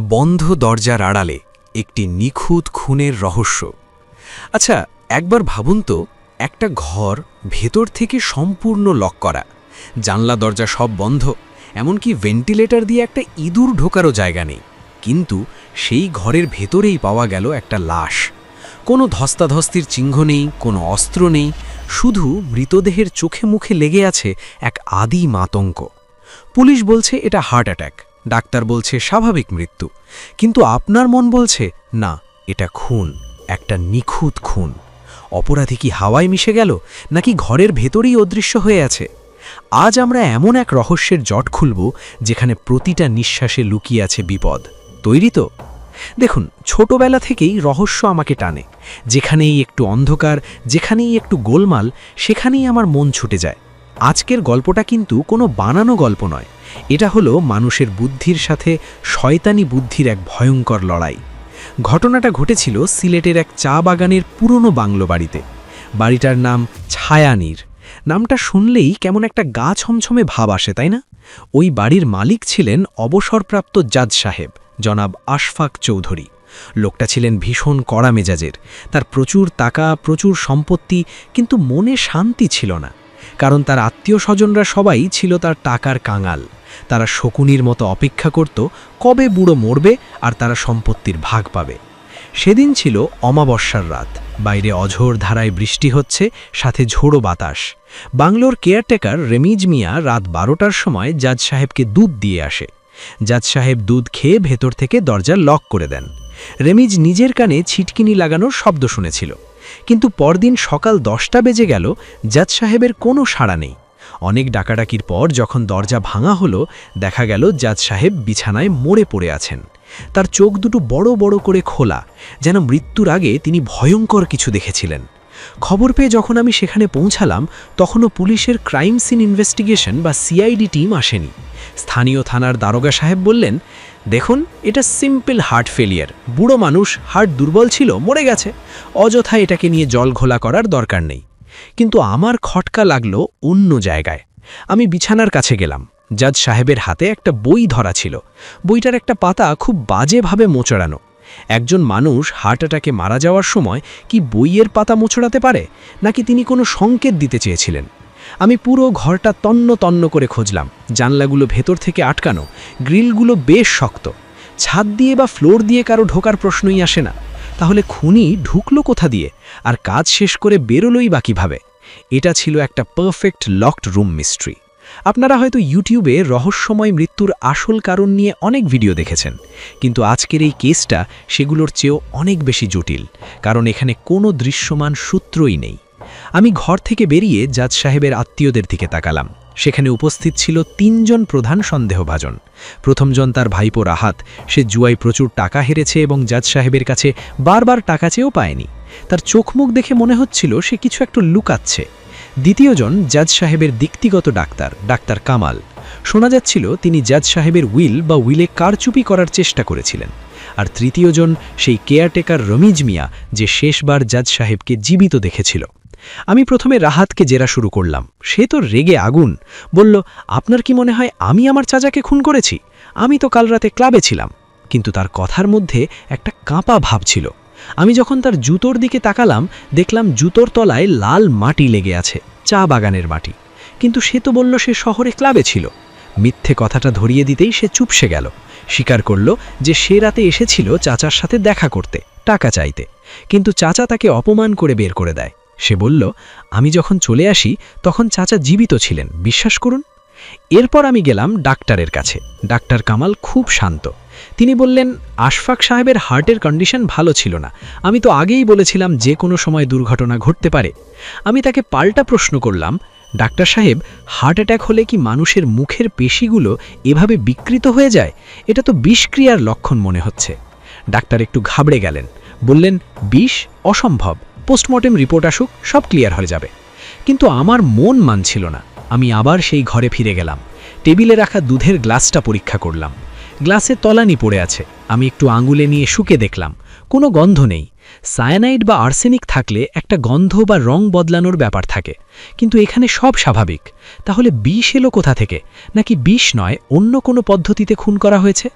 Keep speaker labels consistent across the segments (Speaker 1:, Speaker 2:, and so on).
Speaker 1: বন্ধ দরজার আড়ালে একটি নিখুঁত খুনের রহস্য। আচ্ছা একবার ভাবুন তো, একটা ঘর ভেতর থেকে সম্পূর্ণ লক করা। জানলা, দরজা সব বন্ধ, এমনকি ভেন্টিলেটর দিয়ে একটা ইঁদুর ঢোকারও জায়গা নেই। কিন্তু সেই ঘরের ভেতরেই পাওয়া গেল একটা লাশ। কোনো ধস্তাধস্তির চিহ্ন নেই, কোনো অস্ত্র নেই, শুধু মৃতদেহের চোখে মুখে লেগে আছে এক আদি মাতঙ্ক পুলিশ বলছে এটা হার্ট অ্যাটাক। ডাক্তার বলছে স্বাভাবিক মৃত্যু। কিন্তু আপনার মন বলছে, না, এটা খুন, একটা নিখুঁত খুন। অপরাধী কি হাওয়ায় মিশে গেল, নাকি ঘরের ভেতরেই অদৃশ্য হয়ে আছে? আজ আমরা এমন এক রহস্যের জট খুলব, যেখানে প্রতিটা নিঃশ্বাসে লুকিয়ে আছে বিপদ। তৈরি তো? দেখুন, ছোটবেলা থেকেই রহস্য আমাকে টানে। যেখানেই একটু অন্ধকার, যেখানেই একটু গোলমাল, সেখানেই আমার মন ছুটে যায়। আজকের গল্পটা কিন্তু কোনো বানানো গল্প নয়। এটা হলো মানুষের বুদ্ধির সাথে শয়তানি বুদ্ধির এক ভয়ঙ্কর লড়াই। ঘটনাটা ঘটেছিল সিলেটের এক চা বাগানের পুরনো বাংলো বাড়িতে। বাড়িটার নাম ছায়ানীর। নামটা শুনলেই কেমন একটা গা ছমছমে ভাব আসে, তাই না? ওই বাড়ির মালিক ছিলেন অবসরপ্রাপ্ত জাজ সাহেব, জনাব আশফাক চৌধুরী। লোকটা ছিলেন ভীষণ কড়া মেজাজের। তার প্রচুর টাকা, প্রচুর সম্পত্তি, কিন্তু মনে শান্তি ছিল না। কারণ তার আত্মীয় স্বজনরা সবাই ছিল তার টাকার কাঙাল। তারা শকুনির মতো অপেক্ষা করত কবে বুড়ো মরবে আর তারা সম্পত্তির ভাগ পাবে। সেদিন ছিল অমাবস্যার রাত। বাইরে অঝোর ধারায় বৃষ্টি হচ্ছে, সাথে ঝোড়ো বাতাস। বাংলোর কেয়ারটেকার রেমিজ মিয়া রাত বারোটার সময় জাজ সাহেবকে দুধ দিয়ে আসে। জাজ সাহেব দুধ খেয়ে ভেতর থেকে দরজা লক করে দেন। রেমিজ নিজের কানে ছিটকিনি লাগানোর শব্দ শুনেছিল। কিন্তু পরদিন সকাল দশটা বেজে গেল, জাজ সাহেবের কোনো সাড়া নেই। অনেক ডাকাডাকির পর যখন দরজা ভাঙা হলো, দেখা গেল জাজ সাহেব বিছানায় মরে পড়ে আছেন। তার চোখ দুটো বড় বড় করে খোলা, যেন মৃত্যুর আগে তিনি ভয়ঙ্কর কিছু দেখেছিলেন। খবর পেয়ে যখন আমি সেখানে পৌঁছালাম, তখনও পুলিশের ক্রাইম সিন ইনভেস্টিগেশন বা সিআইডি টিম আসেনি। স্থানীয় থানার দারোগা সাহেব বললেন, দেখুন, এটা সিম্পল হার্ট ফেলিয়ার। বুড়ো মানুষ হার্ট দুর্বল ছিল, মরে গেছে। অযথা এটাকে নিয়ে জল ঘোলা করার দরকার নেই। কিন্তু আমার খটকা লাগল অন্য জায়গায়। আমি বিছানার কাছে গেলাম। জাজ সাহেবের হাতে একটা বই ধরা ছিল। বইটার একটা পাতা খুব বাজেভাবে মোচড়ানো। একজন মানুষ হার্ট অ্যাটাকে মারা যাওয়ার সময় কি বইয়ের পাতা মোছড়াতে পারে, নাকি তিনি কোনো সংকেত দিতে চেয়েছিলেন? আমি পুরো ঘরটা তন্ন তন্ন করে খুঁজলাম। জানলাগুলো ভেতর থেকে আটকানো, গ্রিলগুলো বেশ শক্ত। ছাদ দিয়ে বা ফ্লোর দিয়ে কারও ঢোকার প্রশ্নই আসে না। তাহলে খুনি ঢুকলো কোথা দিয়ে? আর কাজ শেষ করে বেরোলোই বা কীভাবে? এটা ছিল একটা পারফেক্ট লকড রুম মিস্ট্রি। আপনারা হয়তো ইউটিউবে রহস্যময় মৃত্যুর আসল কারণ নিয়ে অনেক ভিডিও দেখেছেন, কিন্তু আজকের এই কেসটা সেগুলোর চেয়েও অনেক বেশি জটিল, কারণ এখানে কোনো দৃশ্যমান সূত্রই নেই। আমি ঘর থেকে বেরিয়ে জাজ সাহেবের আত্মীয়দের দিকে তাকালাম। সেখানে উপস্থিত ছিল তিনজন প্রধান সন্দেহভাজন। প্রথমজন তার ভাইপো রাহাত, সে জুয়াই প্রচুর টাকা হেরেছে এবং জাজ সাহেবের কাছে বারবার টাকা চেয়েও পায়নি। তার চোখ মুখ দেখে মনে হচ্ছিল সে কিছু একটু লুকাচ্ছে। দ্বিতীয়জন জাজ সাহেবের দিক্তিগত ডাক্তার ডাক্তার কামাল। শোনা যাচ্ছিল তিনি জাজ সাহেবের উইল বা উইলে কারচুপি করার চেষ্টা করেছিলেন। আর তৃতীয়জন সেই কেয়ারটেকার রমিজ মিয়া, যে শেষবার জাজ সাহেবকে জীবিত দেখেছিল। আমি প্রথমে রাহাতকে জেরা শুরু করলাম। সে তো রেগে আগুন। বলল, আপনার কি মনে হয় আমি আমার চাচাকে খুন করেছি? আমি তো কাল রাতে ক্লাবে ছিলাম। কিন্তু তার কথার মধ্যে একটা কাঁপা ভাব ছিল। আমি যখন তার জুতোর দিকে তাকালাম, দেখলাম জুতোর তলায় লাল মাটি লেগে আছে, চা বাগানের মাটি। কিন্তু সে তো বলল সে শহরে ক্লাবে ছিল। মিথ্যে কথাটা ধরিয়ে দিতেই সে চুপসে গেল। স্বীকার করল যে সে রাতে এসেছিল চাচার সাথে দেখা করতে, টাকা চাইতে। কিন্তু চাচা তাকে অপমান করে বের করে দেয়। সে বলল, আমি যখন চলে আসি, তখন চাচা জীবিত ছিলেন, বিশ্বাস করুন? এরপর আমি গেলাম ডাক্তারের কাছে। ডাক্তার কামাল খুব শান্ত। তিনি বললেন, আশফাক সাহেবের হার্টের কন্ডিশন ভালো ছিল না। আমি তো আগেই বলেছিলাম যে কোনো সময় দুর্ঘটনা ঘটতে পারে। আমি তাকে পাল্টা প্রশ্ন করলাম, ডাক্তার সাহেব, হার্ট অ্যাটাক হলে কি মানুষের মুখের পেশিগুলো এভাবে বিকৃত হয়ে যায়? এটা তো বিষক্রিয়ার লক্ষণ মনে হচ্ছে। ডাক্তার একটু ঘাবড়ে গেলেন, বললেন, বিষ অসম্ভব। পোস্টমর্টেম রিপোর্ট আসুক, সব ক্লিয়ার হয়ে যাবে। কিন্তু আমার মন মানছিল না। আমি আবার সেই ঘরে ফিরে গেলাম। টেবিলে রাখা দুধের গ্লাসটা পরীক্ষা করলাম। গ্লাসে তলানি পড়ে আছে। আমি একটু আঙুলে নিয়ে শুকে দেখলাম। কোনো গন্ধ নেই। সায়ানাইড বা আর্সেনিক থাকলে একটা গন্ধ বা রং বদলানোর ব্যাপার থাকে। কিন্তু এখানে সব স্বাভাবিক। তাহলে বিষ এলো কোথা থেকে? নাকি বিষ নয়, অন্য কোনো পদ্ধতিতে খুন করা হয়েছে?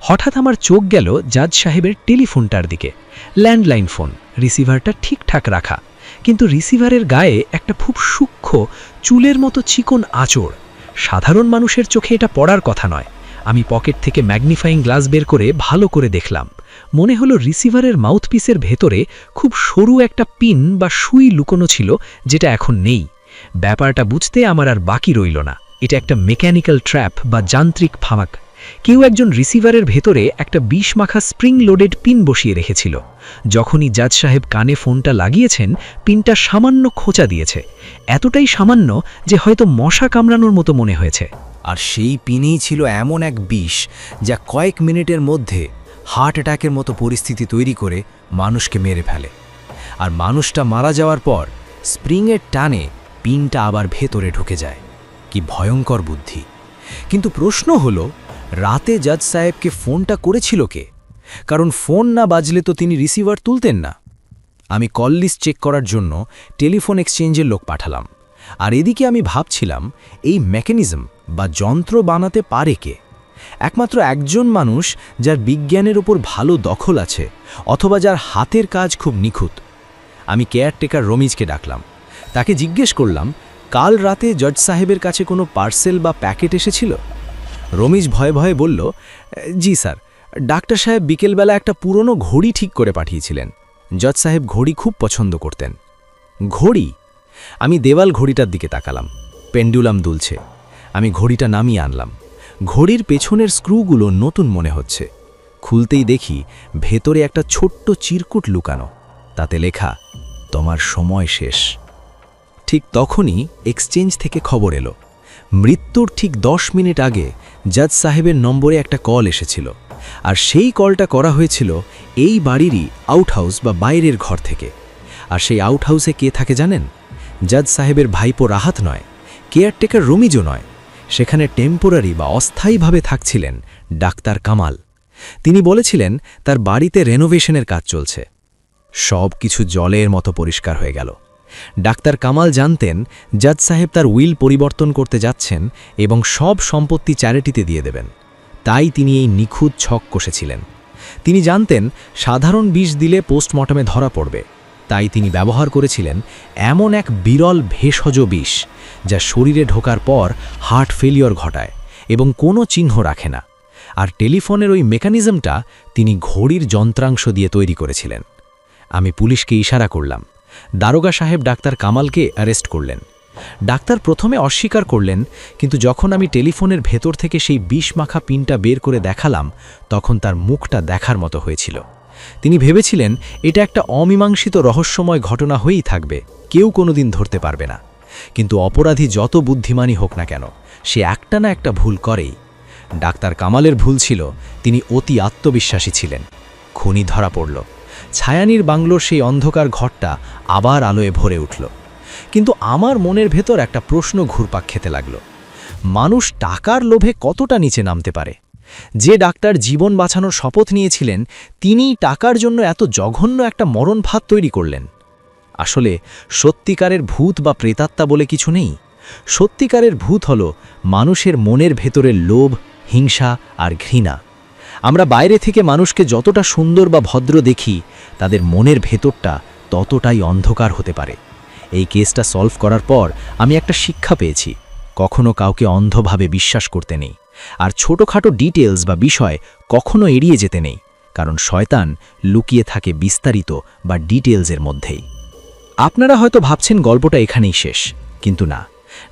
Speaker 1: হঠাৎ আমার চোখ গেল জাজ সাহেবের টেলিফোনটার দিকে। Landline phone. রিসিভারটা ঠিকঠাক রাখা। কিন্তু রিসিভারের গায়ে একটা খুব সূক্ষ্ম, চুলের মতো চিকন আঁচড়। সাধারণ মানুষের চোখে এটা পড়ার কথা নয়। আমি পকেট থেকে ম্যাগনিফাইং গ্লাস বের করে ভালো করে দেখলাম। মনে হলো রিসিভারের মাউথপিসের ভেতরে খুব সরু একটা পিন বা সুই লুকোনো ছিল, যেটা এখন নেই। ব্যাপারটা বুঝতে আমার আর বাকি রইল না। এটা একটা মেকানিক্যাল ট্র্যাপ বা যান্ত্রিক ফামাক। কেউ একজন রিসিভারের ভেতরে একটা বিষ মাখা স্প্রিং লোডেড পিন বসিয়ে রেখেছিল। যখনই জাজ সাহেব কানে ফোনটা লাগিয়েছেন, পিনটা সামান্য খোঁচা দিয়েছে। এতটাই সামান্য যে হয়তো মশা কামড়ানোর মতো মনে হয়েছে।
Speaker 2: আর সেই পিনেই ছিল এমন এক বিষ যা কয়েক মিনিটের মধ্যে হার্ট অ্যাটাকের মতো পরিস্থিতি তৈরি করে মানুষকে মেরে ফেলে। আর মানুষটা মারা যাওয়ার পর স্প্রিংয়ের টানে পিনটা আবার ভেতরে ঢুকে যায়। কি ভয়ঙ্কর বুদ্ধি। কিন্তু প্রশ্ন হলো, রাতে জাজ সাহেবকে ফোনটা করেছিল কে? কারণ ফোন না বাজলে তো তিনি রিসিভার তুলতেন না। আমি কল লিস্ট চেক করার জন্য টেলিফোন এক্সচেঞ্জের লোক পাঠালাম। আর এদিকে আমি ভাবছিলাম, এই মেকানিজম বা যন্ত্র বানাতে পারে কে? একমাত্র একজন মানুষ যার বিজ্ঞানের ওপর ভালো দখল আছে অথবা যার হাতের কাজ খুব নিখুঁত। আমি কেয়ারটেকার রমিজকে ডাকলাম। তাকে জিজ্ঞেস করলাম, কাল রাতে জজ সাহেবের কাছে কোনো পার্সেল বা প্যাকেট এসেছিল? রমিজ ভয়ে ভয়ে বলল, জি স্যার, ডাক্তার সাহেব বিকেলবেলা একটা পুরনো ঘড়ি ঠিক করে পাঠিয়েছিলেন। জজ সাহেব ঘড়ি খুব পছন্দ করতেন। ঘড়ি? আমি দেওয়াল ঘড়িটার দিকে তাকালাম। পেন্ডুলাম দুলছে। আমি ঘড়িটা নামিয়ে আনলাম। ঘড়ির পেছনের স্ক্রুগুলো নতুন মনে হচ্ছে। খুলতেই দেখি ভেতরে একটা ছোট্ট চিরকুট লুকানো। তাতে লেখা, তোমার সময় শেষ। ঠিক তখনই এক্সচেঞ্জ থেকে খবর এলো। মৃত্যুর ঠিক দশ মিনিট আগে জাজ সাহেবের নম্বরে একটা কল এসেছিল। আর সেই কলটা করা হয়েছিল এই বাড়িরই আউটহাউস বা বাইরের ঘর থেকে। আর সেই আউটহাউসে কে থাকে জানেন? জাজ সাহেবের ভাইপো রাহাত নয় কেয়ারটেকার রমিজও নয়। সেখানে টেম্পোরারি বা অস্থায়ীভাবে থাকছিলেন ডাক্তার কামাল। তিনি বলেছিলেন, তার বাড়িতে রেনোভেশনের কাজ চলছে। সব কিছু জলের মতো পরিষ্কার হয়ে গেল। ডাক্তার কামাল জানতেন, জাজ সাহেব তার উইল পরিবর্তন করতে যাচ্ছেন এবং সব সম্পত্তি চ্যারিটিতে দিয়ে দেবেন। তাই তিনি এই নিখুঁত ছক কষেছিলেন। তিনি জানতেন, সাধারণ বিষ দিলে পোস্টমর্টমে ধরা পড়বে। তাই তিনি ব্যবহার করেছিলেন এমন এক বিরল ভেষজ বিষ যা শরীরে ঢোকার পর হার্ট ফেলিওর ঘটায় এবং কোনো চিহ্ন রাখে না। আর টেলিফোনের ওই মেকানিজমটা তিনি ঘড়ির যন্ত্রাংশ দিয়ে তৈরি করেছিলেন। আমি পুলিশকে ইশারা করলাম। দারোগা সাহেব ডাক্তার কামালকে অ্যারেস্ট করলেন। ডাক্তার প্রথমে অস্বীকার করলেন, কিন্তু যখন আমি টেলিফোনের ভেতর থেকে সেই বিষ মাখা পিনটা বের করে দেখালাম, তখন তার মুখটা দেখার মতো হয়েছিল। তিনি ভেবেছিলেন এটা একটা অমীমাংসিত রহস্যময় ঘটনা হয়েই থাকবে, কেউ কোনোদিন ধরতে পারবে না। কিন্তু অপরাধী যত বুদ্ধিমানই হোক না কেন, সে একটা না একটা ভুল করেই। ডাক্তার কামালের ভুল ছিল, তিনি অতি আত্মবিশ্বাসী ছিলেন। খুনি ধরা পড়ল। ছায়ানির বাংলোর সেই অন্ধকার ঘরটা আবার আলোয় ভরে উঠল। কিন্তু আমার মনের ভেতর একটা প্রশ্ন ঘুরপাক খেতে লাগল। মানুষ টাকার লোভে কতটা নিচে নামতে পারে? যে ডাক্তার জীবন বাঁচানোর শপথ নিয়েছিলেন, তিনিই টাকার জন্য এত জঘন্য একটা মরণ ভাত তৈরি করলেন। আসলে সত্যিকারের ভূত বা প্রেতাত্মা বলে কিছু নেই। সত্যিকারের ভূত হল মানুষের মনের ভেতরের লোভ, হিংসা আর ঘৃণা। আমরা বাইরে থেকে মানুষকে যতটা সুন্দর বা ভদ্র দেখি, তাদের মনের ভেতরটা ততটাই অন্ধকার হতে পারে। এই কেসটা সলভ করার পর আমি একটা শিক্ষা পেয়েছি, কখনো কাউকে অন্ধভাবে বিশ্বাস করতে নেই। আর ছোটোখাটো ডিটেলস বা বিষয় কখনো এড়িয়ে যেতে নেই, কারণ শয়তান লুকিয়ে থাকে বিস্তারিত বা ডিটেলসের মধ্যেই। আপনারা হয়তো ভাবছেন গল্পটা এখানেই শেষ, কিন্তু না।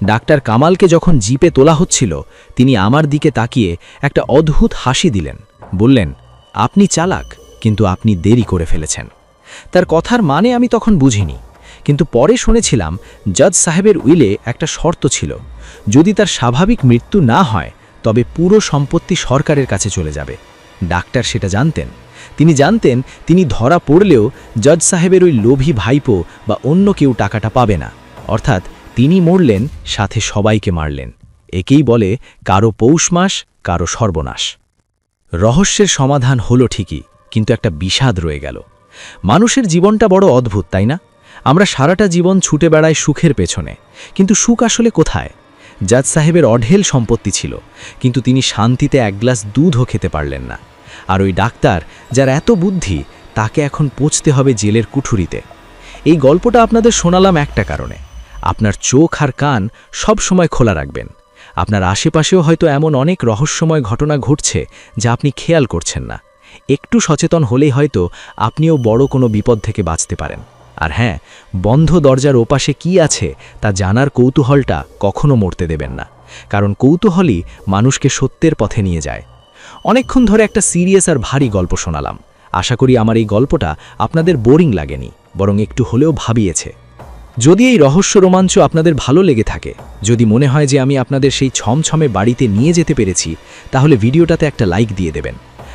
Speaker 2: ডাক্তার কামালকে যখন জিপে তোলা হচ্ছিল, তিনি আমার দিকে তাকিয়ে একটা অদ্ভুত হাসি দিলেন। বললেন, আপনি চালাক, কিন্তু আপনি দেরি করে ফেলেছেন। তার কথার মানে আমি তখন বুঝিনি, কিন্তু পরে শুনেছিলাম, জজ সাহেবের উইলে একটা শর্ত ছিল। যদি তার স্বাভাবিক মৃত্যু না হয় তবে পুরো সম্পত্তি সরকারের কাছে চলে যাবে। ডাক্তার সেটা জানতেন। তিনি জানতেন তিনি ধরা পড়লেও জজ সাহেবের ওই লোভী ভাইপো বা অন্য কেউ টাকাটা পাবে না। অর্থাৎ তিনি মরলেন, সাথে সবাইকে মারলেন। একেই বলে কারও পৌষ মাস, কারও সর্বনাশ। রহস্যের সমাধান হলো ঠিকই, কিন্তু একটা বিষাদ রয়ে গেল। মানুষের জীবনটা বড় অদ্ভুত, তাই না? আমরা সারাটা জীবন ছুটে বেড়াই সুখের পেছনে, কিন্তু সুখ আসলে কোথায়? জাজ সাহেবের অঢেল সম্পত্তি ছিল, কিন্তু তিনি শান্তিতে এক গ্লাস দুধও খেতে পারলেন না। আর ওই ডাক্তার, যার এত বুদ্ধি, তাকে এখন পৌঁছতে হবে জেলের কুঠুরিতে। এই গল্পটা আপনাদের শোনালাম একটা কারণে। আপনার চোখ আর কান সব সময় খোলা রাখবেন। আপনার আশেপাশেও হয়তো এমন অনেক রহস্যময় ঘটনা ঘটছে যা আপনি খেয়াল করছেন না। একটু সচেতন হলেই হয়তো আপনিও বড় কোনো বিপদ থেকে বাঁচতে পারেন। আর হ্যাঁ বন্ধ দরজার ওপাশে কি আছে তা জানার কৌতূহলটা কখনো মরতে দেবেন না। কারণ কৌতূহলই মানুষকে সত্যের পথে নিয়ে যায়। অনেকক্ষণ ধরে একটা সিরিয়াস আর ভারী গল্প শোনালাম। আশা করি আমার এই গল্পটা আপনাদের বোরিং লাগেনি, বরং একটু হলেও ভাবিয়েছে। যদি এই রহস্য রোমাঞ্চ আপনাদের ভালো লেগে থাকে, যদি মনে হয় যে আমি আপনাদের সেই ছমছমে বাড়িতে নিয়ে যেতে পেরেছি, তাহলে ভিডিওটাতে একটা লাইক দিয়ে দেবেন।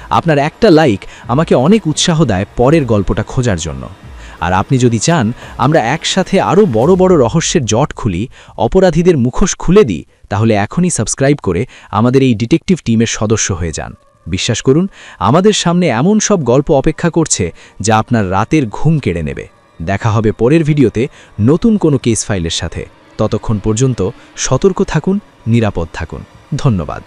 Speaker 2: আপনার একটা লাইক আমাকে অনেক উৎসাহ দেয় পরের গল্পটা খোঁজার জন্য। আর আপনি যদি চান, আমরা একসাথে আরও বড় বড় রহস্যের জট খুলি, অপরাধীদের মুখোশ খুলে দিই, তাহলে এখনই সাবস্ক্রাইব করে আমাদের এই ডিটেকটিভ টিমের সদস্য হয়ে যান। বিশ্বাস করুন, আমাদের সামনে এমন সব গল্প অপেক্ষা করছে যা আপনার রাতের ঘুম কেড়ে নেবে। দেখা হবে পরের ভিডিওতে নতুন কোনো কেস ফাইলের সাথে। ততক্ষণ পর্যন্ত সতর্ক থাকুন, নিরাপদ থাকুন। ধন্যবাদ।